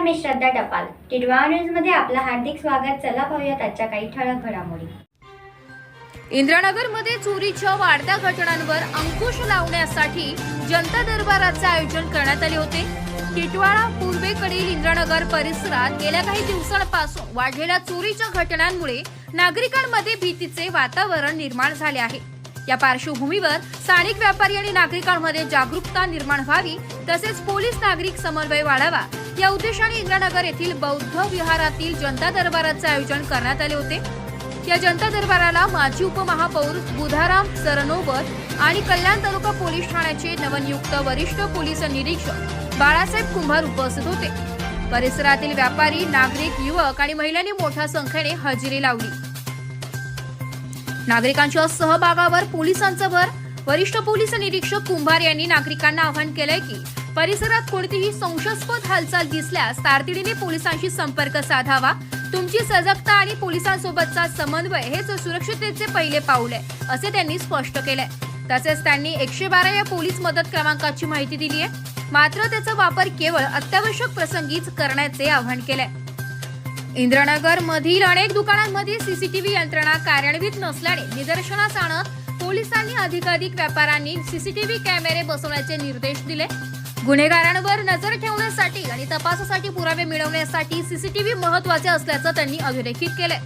मी श्रद्धा टपाल. टिडवा न्यूजमध्ये आपलं हार्दिक स्वागत. चला पाहूयात आजच्या काही ठळक घडामोडी. इंद्रानगरमध्ये चोरीच्या वाढत्या घटनांवर अंकुश लावण्यासाठी जनता दरबाराचे आयोजन करण्यात आले होते. टिटवाळा पूर्वेकडील इंद्रानगर परिसरात गेल्या काही दिवसांपासून वाढलेल्या चोरीच्या घटनांमुळे नागरिकांमध्ये भीतीचे वातावरण निर्माण झाले आहे. या पार्श्वभूमीवर स्थानिक व्यापारी आणि नागरिकांमध्ये जागरूकता निर्माण व्हावी तसेच पोलीस नागरिक समन्वय वाढावा या उद्देशाने इंद्रानगर येथील बौद्ध विहारातील जनता दरबाराचे आयोजन करण्यात आले होते. या जनता दरबाराला माजी उपमहापौर बुधाराम सरनोबत आणि कल्याण तालुका पोलीस ठाण्याचे नवनियुक्त वरिष्ठ पोलीस निरीक्षक बाळासाहेब कुंभार उपस्थित होते. परिसरातील व्यापारी नागरिक युवक आणि महिलांनी मोठ्या संख्येने हजेरी लावली. नागरिकांच्या सहभागावर पोलिसांचा भर. वरिष्ठ पोलीस निरीक्षक कुंभार यांनी नागरिकांना आवाहन केलंय की परिसरात कोणतीही संशयास्पद हालचाल दिसल्यास तातडीने पोलिसांशी संपर्क साधावा. तुमची सजगता आणि पोलिसांसोबतचा समन्वय हेच सुरक्षिततेचे पहिले पाऊल आहे असे त्यांनी स्पष्ट केलंय. तसेच त्यांनी एकशे बारा या पोलीस मदत क्रमांकाची माहिती दिली आहे मात्र त्याचा वापर केवळ अत्यावश्यक प्रसंगीच करण्याचे आवाहन केलंय. इंद्रनगर मधील अनेक दुकानांमध्ये सीसीटीव्ही यंत्रणा कार्यान्वित नसल्याने निदर्शनास आणत पोलिसांनी अधिकाधिक व्यापाऱ्यांनी सीसीटीव्ही कॅमेरे बसवण्याचे निर्देश दिले. गुन्हेगारांवर नजर ठेवण्यासाठी आणि तपासासाठी पुरावे मिळवण्यासाठी सीसीटीव्ही महत्त्वाचे असल्याचं त्यांनी अधोरेखित केलंय.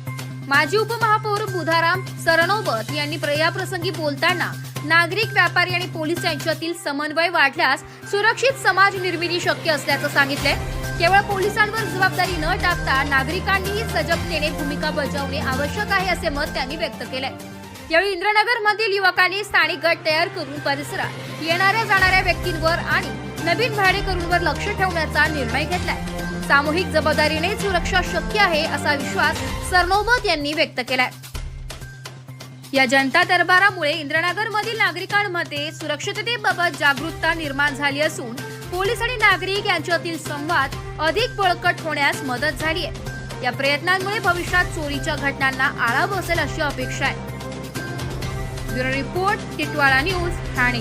माजी उपमहापौर बुधाराम सरनोबत यांनी याप्रसंगी बोलताना नागरिक व्यापारी आणि पोलीस यांच्यातील समन्वय वाढल्यास सुरक्षित समाज निर्मिती शक्य असल्याचं सांगितलंय. केवळ पोलिसांवर जबाबदारी न टाकता नागरिकांनीही सजगतेने भूमिका बजावणे आवश्यक आहे असे मत त्यांनी व्यक्त केले यावेळी इंद्रनगर मधील युवकांनी स्थानिक गट तयार करून परिसरात येणाऱ्या जाणाऱ्या व्यक्तींवर आणि नवीन भाडेकरूंवर लक्ष ठेवण्याचा निर्णय घेतलाय. सामूहिक जबाबदारीने सुरक्षा शक्य आहे असा विश्वास सरनोबत यांनी व्यक्त केलाय. या जनता दरबारामुळे इंद्रनगर मधील नागरिकांमध्ये सुरक्षिततेबाबत जागरूकता निर्माण झाली असून पोलीस आणि नागरिक यांच्यातील संवाद अधिक बळकट होण्यास मदत झाली आहे या प्रयत्नांमुळे भविष्यात चोरीच्या घटनांना आळा बसेल अशी अपेक्षा आहे. Bureau report Titwala news Thane.